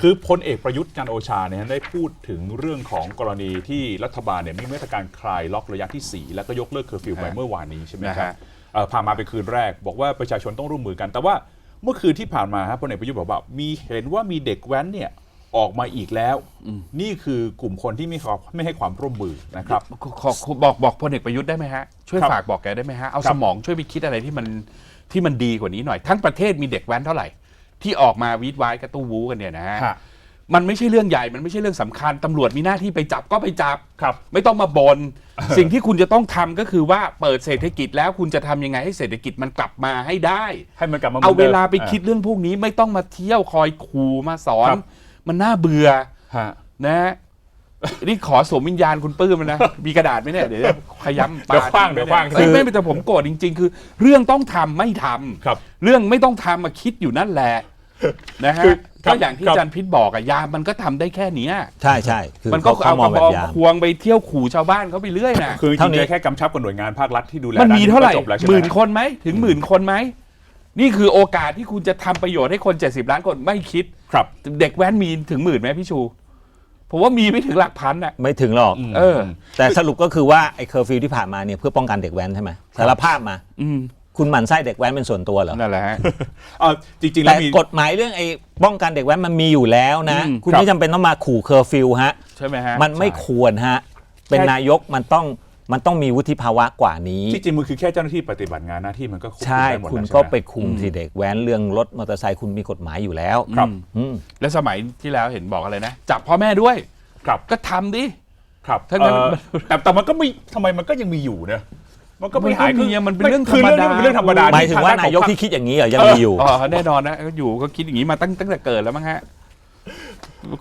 คือพลเอกประยุทธ์จันทร์โอชาเนี่ยได้พูดถึงเรื่องของกรณีที่รัฐบาลเนี่ยมีมาตรการคลายล็อกระยะที่ 4 แล้วก็ยกเลิกเคอร์ฟิวไปฮะเมื่อวานนี้ใช่ไหมนะครับฮะเอ่อผ่านมาเป็นคืนแรก บอกว่าประชาชนต้องร่วมมือกัน แต่ว่าเมื่อคืนที่ผ่านมาฮะพลเอกประยุทธ์บอกว่ามีเห็นว่ามีเด็กแว้นเนี่ยออกมาอีกแล้ว นี่คือกลุ่มคนที่ไม่ขอไม่ให้ความร่วมมือนะครับ ขอขอบอกบอกพลเอกประยุทธ์ได้ไหมฮะ ช่วยครับฝากบอกแกได้ไหมฮะ เอาครับสมองช่วยไปคิดอะไรที่มันที่มันดีกว่านี้หน่อย ทั้งประเทศมีเด็กแว้นเท่าไหร่ ที่ออกมาวีดวายกระตู้วูกันเนี่ยนะฮะฮะมันไม่ใช่เรื่องใหญ่ มันไม่ใช่เรื่องสำคัญตำรวจมีหน้าที่ไปจับก็ไปจับ ครับ ไม่ต้องมาบนสิ่งที่คุณจะต้องทำก็คือว่าเปิดเศรษฐกิจแล้วคุณจะทำยังไงให้เศรษฐกิจมันกลับมาให้ได้ ให้มันกลับมาหมืเอานดิม เวลาไปคิดเรื่องพวกนี้ไม่ต้องมาเที่ยวคอยขู่มาสอน ครับ มันน่าเบื่อฮะ นะฮะ นี่ขอสวมวิญญาณคุณปื้มนะ มีกระดาษไหมเนี่ย เดี๋ยวจะขย้ำปาเดี๋ยวขว้างเดี๋ยวขว้างไม่ไม่ไม่แต่ผมโกรธจริง ๆ คือ เรื่องต้องทำไม่ทำครับ เรื่องไม่ต้องทำมาคิดอยู่นั่นแหละนะฮะคือครัก็บอย่างที่ครับอาจันพิษบอกอะยามมันก็ทำได้แค่เนี้ยใช่ใช่คือมันก็เขาเอาเขามกองระแบบบองยามควงไปเที่ยวขู่ชาวบ้านเขาไปเรื่อยนะคือจเท่ารินี้งๆแค่กำชับกับหน่วยงานภาครัฐที่ดูแลมันมีด้เท่าไหร่ก็จบแล้วใช่หไหมมื่นคนไหมถึงหมื่นคนไหมนี่คือโอกาสที่คุณจะทำประโยชน์ให้คน 70 ล้านคนไม่คิดครับ เด็กแว้นมีถึงหมื่นไหมพี่ชู ผมว่ามีไม่ถึงหลักพันอะ ไม่ถึงหรอก เออ แต่สรุปก็คือว่าไอ้เคอร์ฟิวที่ผ่านมาเนี่ยเพื่อป้องกันเด็กแว้นใช่ไหมสารภาพมา อืมคุณหมั่นไส้เด็กแว้นเป็นส่วนตัวเหรอ นั่นแหละฮะเอ่อจริงๆแล้แต่วมี กฎหมายเรื่องไอ้ป้องกันเด็กแว้นมันมีอยู่แล้วนะ อืมคุณครับ ไม่จำเป็นต้องมาขู่เคอร์ฟิวฮะ ใช่ไหมฮะ มันไม่ควรฮะ เป็นใช่นายกมันต้อง มันต้องมีวุฒิภาวะกว่านี้ ที่จริงมันคือแค่เจ้าหน้าที่ปฏิบัติงานหน้าที่มันก็ควบคุมใช่ได้หมดคุณแล้วก็ใช่หม ไปคุมสิเด็กแว้นเรื่องรถมอเตอร์ไซค์คุณมีกฎหมายอยู่แล้วครับ อืม แล้วสมัยที่แล้วเห็นบอกอะไรนะ จับพ่อแม่ด้วย ครับ ก็ทำดิ ครับถ้างั้นเอ่อแต่แต่มันก็ไม่ทำไมมันก็ยังมีอยู่นะมันก็ไม่หายมันก็มีอะมันเป็นเรื่องคือธรรมดานี้มันเป็นเรื่องธรรมดาหมายถึงว่าทด้นายกของที่คิดอย่างนี้เหรอยังมีอยู่ อ๋อแน่นอนนะก็อยู่ก็คิดอย่างนี้มาตั้งตั้งแต่เกิดแล้วมั้งฮะ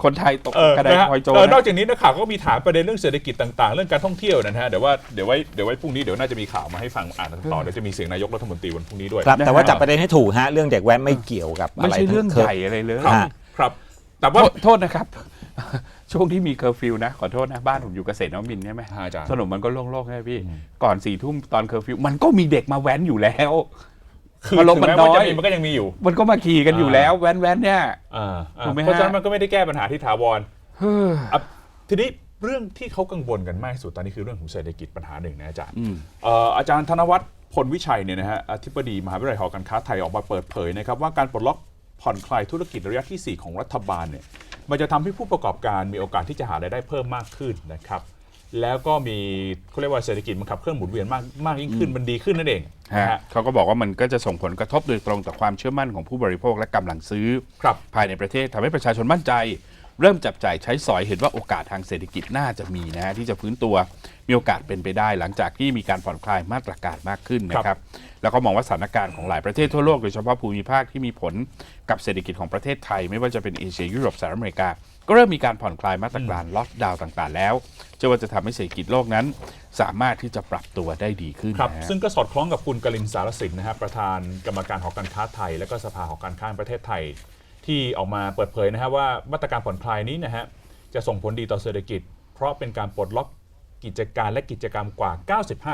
คนไทยตกเออกระไดนะฮะพลอยโจรเออนอกนะจากนี้นักข่าวก็มีถามประเด็นเรื่องเศรษฐกิจต่าง ๆ เรื่องการท่องเที่ยวนะฮะเดี๋ยวว่าเดี๋ยวไว้เดี๋ยวไว้พรุ่งนี้เดี๋ยวน่าจะมีข่าวมาให้ฟังอ่านต่อเดี๋ยวจะมีเสียงนายกรัฐมนตรีวันพรุ่งนี้ด้วยครับ แต่ว่านะฮะจับประเด็นให้ถูกฮะเรื่องเด็กแว้นไม่เกี่ยวกับไม่อะไรใช่เรื่องทั้ใหญ่อะไรเลย ครับฮะ ครับ แต่โทว่าษโทษนะครับ ช่วงที่มีเคอร์ฟิวนะ ขอโทษนะ บ้านผมอยู่เกษตรนวมินทร์ใช่ไหมอาจารย์ ถนนมันก็โล่งๆใช่ไหมพี่ ก่อนสี่ทุ่มตอนเคอร์ฟิว มันก็มีเด็กมาแว้นอยู่แล้ว คือมันลงถึงมันแม้น้ว่าอยจะมีมันก็ยังมีอยู่ มันก็มาขี่กันอยู่แล้วแว้นๆเนี่ยอ่าอ่าถูกไหมฮะเพราะฉะนั้นมันก็ไม่ได้แก้ปัญหาที่ถาวรเฮ้ออะทีนี้เรื่องที่เขากังวลกันมากที่สุดตอนนี้คือเรื่องของเศรษฐกิจปัญหาหนึ่งนะอาจารย์อืมเอ่ออาจารย์ธนวัฒน์พลวิชัยเนี่ยนะฮะอธิบดีมหาวิทยาลัยหอการค้าไทยออกมาเปิดเผยนะครับว่าการปลดล็อกผ่อนคลายธุรกิจระยะที่ 4 ของรัฐบาลเนี่ยมันจะทำให้ผู้ประกอบการมีโอกาสที่จะหารายได้เพิ่มมากขึ้นนะครับ แล้วก็มีเขาเรียกว่าเศรษฐกิจมันขับเคลื่อนหมุนเวียนมากมากยิ่งขึ้นมันดีขึ้นนั่นเองนะฮะฮะ เขาก็บอกว่ามันก็จะส่งผลกระทบโดยตรงต่อความเชื่อมั่นของผู้บริโภคและกำลังซื้อ ครับภายในประเทศทำให้ประชาชนมั่นใจ เริ่มจับจ่ายใช้สอยเห็นว่าโอกาสทางเศรษฐกิจน่าจะมีนะฮะที่จะฟื้นตัวมีโอกาสเป็นไปได้ หลังจากที่มีการผ่อนคลายมาตรการมากขึ้นนะครับแล้วก็มองว่าสถานการณ์ของหลายประเทศทั่วโลกโดยเฉพาะภูมิภาคที่มีผลกับเศรษฐกิจของประเทศไทย ไม่ว่าจะเป็นเอเชียยุโรปสหรัฐอเมริกา ก็เริ่มมีการผ่อนคลายมาตรการล็อกดาวน์ต่างๆ แล้วเชื่อว่าจะทำให้เศรษฐกิจโลกนั้น สามารถที่จะปรับตัวได้ดีขึ้นครับนะฮะซึ่งก็สอดคล้องกับคุณกลินสารสินนะฮะประธานกรรมการหอการค้าไทย และก็สภาหอการค้าแห่งประเทศไทย ที่ออกมาเปิดเผยนะฮะว่ามาตรการผ่อนคลายนี้นะฮะจะส่งผลดีต่อเศรษฐกิจ เพราะเป็นการปลดล็อกกิจการและกิจกรรมกว่า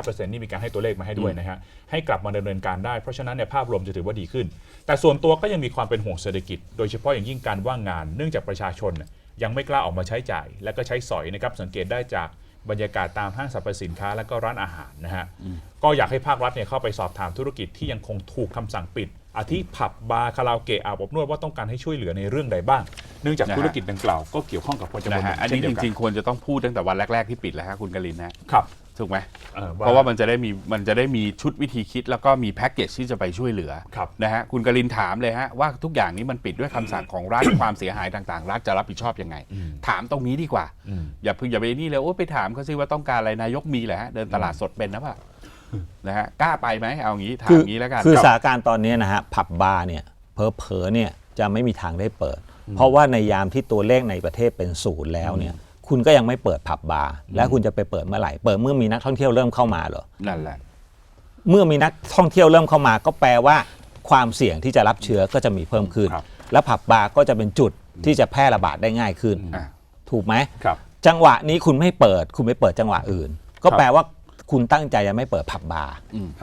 95%นี่มีการให้ตัวเลขมาให้ด้วยนะฮะ ให้กลับมาดำเนินการได้ เพราะฉะนั้นเนี่ยภาพรวมจะถือว่าดีขึ้น แต่ส่วนตัวก็ยังมีความเป็นห่วงเศรษฐกิจ โดยเฉพาะอย่างยิ่งการว่างงาน เนื่องจากประชาชน ยังไม่กล้าออกมาใช้จ่าย และก็ใช้สอยนะครับ สังเกตได้จากบรรยากาศตามห้างสรรพสินค้าและก็ร้านอาหารนะฮะ ก็อยากให้ภาครัฐเนี่ยเข้าไปสอบถามธุรกิจที่ยังคงถูกคำสั่งปิด อาทิผับบาร์คาราโอเกะอาบอบนวดว่าต้องการให้ช่วยเหลือในเรื่องใดบ้าง เนื่องจากนะฮะธุรกิจดังกล่าวก็เกี่ยวข้องกับคนจำนวนนะหฮะนึ่งอันเช่นี้นเดีจยวกันริงๆควรจะต้องพูดตั้งแต่วันแรก ๆที่ปิดแล้วฮะคุณกลินนะครับ ถูกไหมออเพราะว่ามันจะได้มีมันจะได้มีชุดวิธีคิด แล้วก็มีแพ็กเกจที่จะไปช่วยเหลือครับ นะฮะคุณกลินถามเลยฮะว่าทุกอย่างนี้มันปิดด้วยคำสั่งของรัฐ ความเสียหายต่างๆ รัฐจะรับผิดชอบยังไง ถามตรงนี้ดีกว่าอืมอย่าเพิ่งอย่าไปนี่เลยโอ้ไปถามเขาซิว่าต้องการอะไรนายกมีแหละฮะเดินตลาดสดเป็นนะเปล่า นะฮะกล้าไปไหมเอางี้ถามคืออย่างนี้แล้วกันคือครับสถานการณ์ตอนนี้นะฮะผับบาร์เนี่ยเพอเพอๆเนี่ยจะไม่มีทางได้เปิด เพราะว่าในยามที่ตัวเลขในประเทศเป็นศูนย์แล้วเนี่ยคุณก็ยังไม่เปิดผับบาร์แล้วคุณจะไปเปิดเมื่อไหร่เปิดเมื่อมีนักท่องเที่ยวเริ่มเข้ามาเหรอนั่นแหละเมื่อมีนักท่องเที่ยวเริ่มเข้ามาก็แปลว่า ความเสี่ยงที่จะรับเชื้อก็จะมีเพิ่มขึ้นครับและผับบาร์ก็จะเป็นจุดที่จะแพร่ระบาดได้ง่ายขึ้นอะถูกไหมครับจังหวะนี้คุณไม่เปิด คุณไม่เปิดจังหวะอื่น ก็ครับแปลว่า คุณตั้งใจจะไม่เปิดผับบาร์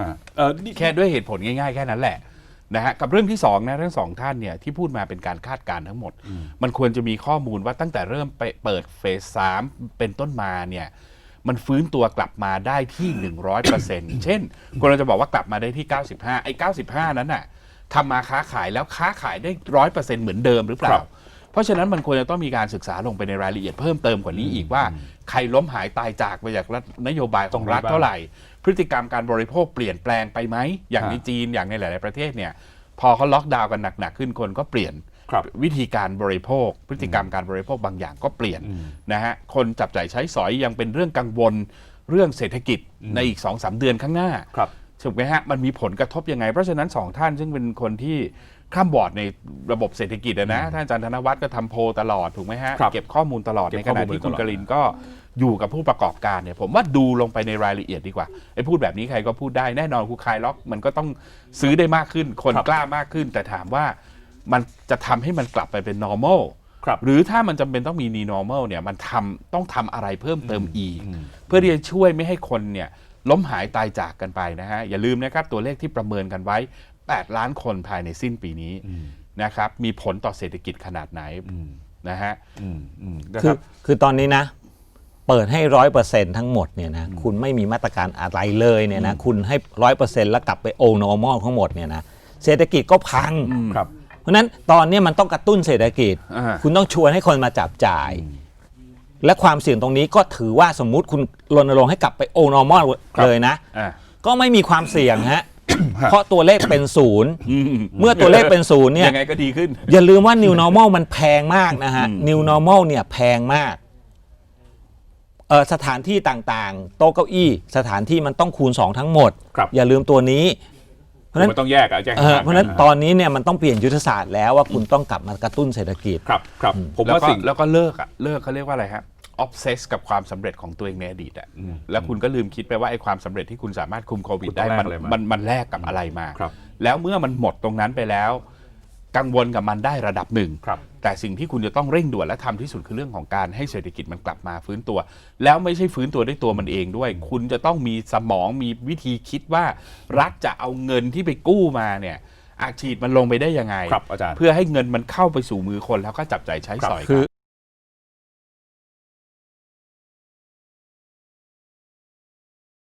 ฮะเออนี่แค่ด้วยเหตุผลง่ายๆ แค่นั้นแหละนะฮะกับเรื่องที่สองนะทั้งสองท่านเนี่ยที่พูดมาเป็นการคาดการณ์ทั้งหมด มันควรจะมีข้อมูลว่าตั้งแต่เริ่มไปเปิดเฟสสามเป็นต้นมาเนี่ยมันฟื้นตัวกลับมาได้ที่ 100%เช่นคนเราจะบอกว่ากลับมาได้ที่ 95 ไอ้ 95 นั้นน่ะทำมาค้าขายแล้วค้าขายได้ร้อยเปอร์เซ็นต์เหมือนเดิมหรือเปล่าค รับเพราะฉะนั้นมันควรจะต้องมีการศึกษาลงไปในรายละเอียดเพิ่มเติมกว่านี้อีกว่า ใครล้มหายตายจากไปจากรัฐนโยบายของรัฐเท่าไหร่ พฤติกรรมการบริโภคเปลี่ยนแปลงไปไหมอย่างในฮะจีนอย่างในหลาย ๆประเทศเนี่ยพอเขาล็อกดาวน์กันหนักๆขึ้นคนก็เปลี่ยนครับวิธีการบริโภค พฤติกรรมการบริโภคบางอย่างก็เปลี่ยนนะฮะคนจับจ่ายใช้สอยยังเป็นเรื่องกังวลเรื่องเศรษฐกิจในอีก2อสเดือนข้างหน้าครับถูกไหมฮะมันมีผลกระทบยังไง เพราะฉะนั้นสองท่านซึ่งเป็นคนที่ ข้ามบอร์ดในระบบเศรษฐกิจอะนะท่านอาจารย์ธนวัฒน์ก็ทำโพลตลอดถูกไหมฮะครับเก็บข้อมูลตลอดเก็บในข้ขอมูณะลที่มาคุณตลอดกลินก็อยู่กับผู้ประกอบการเนี่ยผมว่าดูลงไปในรายละเอียดดีกว่าไอ้พูดแบบนี้ใครก็พูดได้แน่นอนคูคลายล็อก มันก็ต้องซื้อได้มากขึ้น คนครับกล้ามากขึ้น แต่ถามว่ามันจะทำให้มันกลับไปเป็น normal ครับหรือถ้ามันจำเป็นต้องมี new normal เนี่ยมันทำต้องทำอะไรเพิ่มเติมอีก เพื่อที่จะช่วยไม่ให้คนเนี่ยล้มหายตายจากกันไปนะฮะ อย่าลืมนะครับ ตัวเลขที่ประเมินกันไว้ 8 ล้านคนภายในสิ้นปีนี้นะครับ มีผลต่อเศรษฐกิจขนาดไหนนะฮะอืมอืมนะคืคอรับคือตอนนี้นะ เปิดให้ร้อยเปอร์เซ็นทั้งหมดเนี่ยนะคุณไม่มีมาตรการอะไรเลยเนี่ยนะคุณให้ร้อยเปอร์เซ็นแล้วกลับไปโอนอร์มอลทั้งหมดเนี่ยนะเศรษฐกิจก็พังครับเพราะฉะนั้นตอนนี้มันต้องกระตุ้นเศรษฐกิจอ่าคุณต้องชวนให้คนมาจับจ่าย และความเสี่ยงตรงนี้ก็ถือว่าสมมุติคุณรณรงค์ให้กลับไปโอนอร์มอลครับเลยนะอะก็ไม่มีความเสี่ยงฮะ เพราะตัวเลขเป็นศูนย์เมื่อตัวเลขเป็นศูนย์เนี่ยยังไงก็ดีขึ้น อย่าลืมว่า new normal มันแพงมากนะฮะ new normal เนี่ยแพงมากเออสถานที่ต่างๆ โต๊ะเก้าอี้ สถานที่มันต้องคูณ 2 ทั้งหมด ครับ อย่าลืมตัวนี้ เพราะฉะนั้นมันต้องแยกอะแยกเออเพราะฉะนั้นตอนนี้เนี่ยมันต้องเปลี่ยนยุทธศาสตร์แล้วว่าคุณต้องกลับมากระตุ้นเศรษฐกิจ ครับครับผมแล้วว่าก็สิ่งแล้วก็เลิกอะเลิกเขาเรียกว่าอะไรฮะ obsess กับความสำเร็จของตัวเองในอดีตอะแล้วคุณก็ลืมคิดไปว่าไอ้ความสำเร็จที่คุณสามารถคุมโควิดคุณต้ได้องแลกมันอะไรมามันมันแลกกับอะไรมาครับแล้วเมื่อมันหมดตรงนั้นไปแล้ว กังวลกับมันได้ระดับหนึ่งครับแต่สิ่งที่คุณจะต้องเร่งด่วนและทำที่สุดคือเรื่องของการให้เศรษฐกิจมันกลับมาฟื้นตัว แล้วไม่ใช่ฟื้นตัวด้วยตัวมันเองด้วย คุณจะต้องมีสมองมีวิธีคิดว่า รัฐจะเอาเงินที่ไปกู้มาเนี่ยอาฉีดมันลงไปได้ยังไงครับอาจารย์เพื่อให้เงินมันเข้าไปสู่มือคนแล้วก็จับจ่ายใช้สอยคือกัน